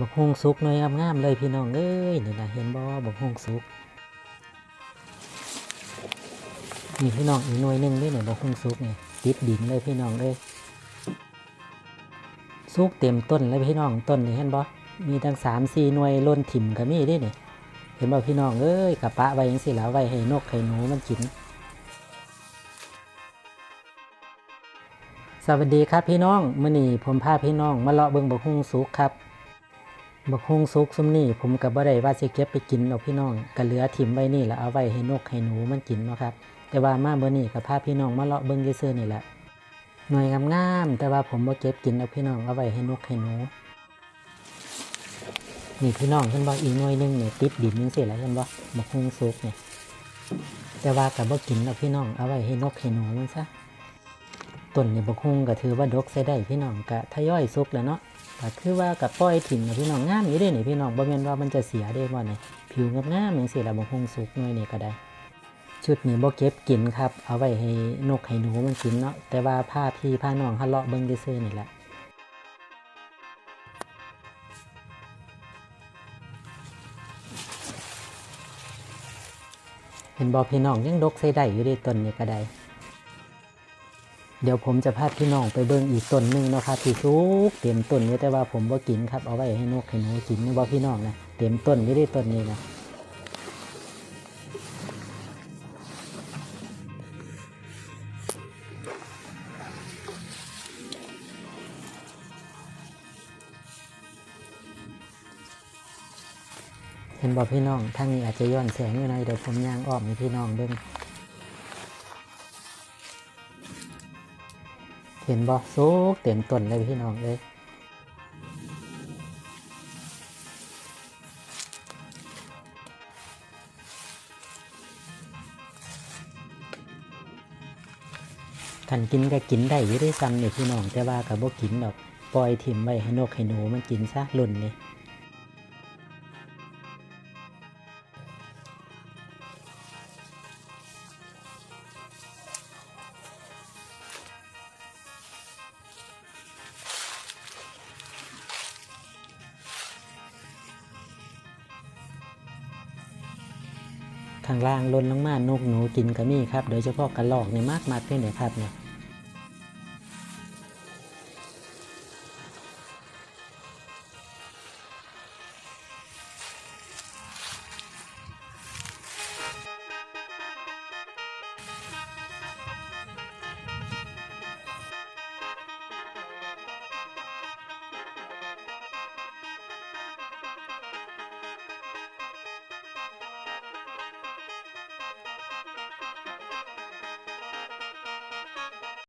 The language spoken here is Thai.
บักฮงสุกหน่วยงามๆเลยพี่น้องเอ้ยนี่นะเห็นบ่บักฮงสุกนี่พี่น้องอีกหน่วยหนึ่งด้วยเนี่ยบักฮงสุกเนี่ยติดดินเลยพี่น้องเอ้ยสุกเต็มต้นเลยพี่น้องต้นนี่เห็นบ่มีทั้งสามสี่หน่วยล้นถิ่มก็มีด้วยเนี่ยเห็นบ่พี่น้องเอ้ยกระปะไว้ยังสิแล้วไว้ให้นกให้หนูมันกินสวัสดีครับพี่น้องมื้อนี้ผมพาพี่น้องมาเลาะเบิ่งบักฮุงสุกครับ บักฮงสุกซุมนี้ผมก็บ่ได้ว่าสิเก็บไปกินดอกพี่น้องก็เหลือถิ่มไว้นี่แหละเอาไว้ให้นกให้หนูมันกินเนาะครับ แต่ว่ามาเมื้อนี้ก็พาพี่น้องมาเลาะเบิ่งซื่อๆนี่แหละหน่วยงามๆแต่ว่าผมบ่เก็บกินดอกพี่น้องเอาไว้ให้นกให้หนูนี่พี่น้องเห็นบ่อีกหน่วยนึงเนี่ยติดดินจังซี่แหละเห็นบ่บักฮงสุกเนี่ยแต่ว่าก็บ่กินดอกพี่น้องเอาไว้ให้นกให้หนูมันซะต้นนี่บกฮงก็ถือว่าดกใส่ได้พี่น้องกะทยอยสุกแล้วเนาะ ก็คือว่ากับป้อยถิ่นนะพี่น้องงามอยู่เด้นี่พี่น้องบ่แม่นว่ามันจะเสียได้บ่นี่ผิวงามๆจังซี่ล่ะบกฮุงสุกหน่อยนี่ก็ได้ ชุดนี้บ่เก็บกินครับ เอาไว้ให้นกให้หนูมันกินเนาะแต่ว่าพาพี่พาน้องหาเลาะเบิ่งซื่อนี่แหละเห็นบ่พี่น้องยังดกใส่ได้อยู่ด้ต้นนี้ก็ได้ เดี๋ยวผมจะพาพี่น้องไปเบิ่งอีกต้นหนึ่งนะครับที่สุกเต็มต้นอยู่แต่ว่าผมบ่ากินครับเอาไว้ให้นกให้หนูกินนี่บ่พี่น้องนะเต็มต้นอยู่ที่ต้นนี้นะเห็นบ่พี่น้องทางนี้อาจจะย้อนแสงอยู่หน่อยเดี๋ยวผมย่างอ้อมให้พี่น้องเบิ่ง เห็นบ่สุกเต็มต้นเลยพี่น้องเลยขันกินก็กินได้อยู่ได้ซ้ำเนี่ยพี่น้องแต่ว่ากับบ่กินดอกปล่อยถิ่มไว้ให้นกให้หนูมันกินซะลุ่นเลย ข้างล่างล่นลงมานกหนูกินก็มีครับ โดยเฉพาะกระรอกนี่มากมากๆเลยนี่ยครับเนี่ย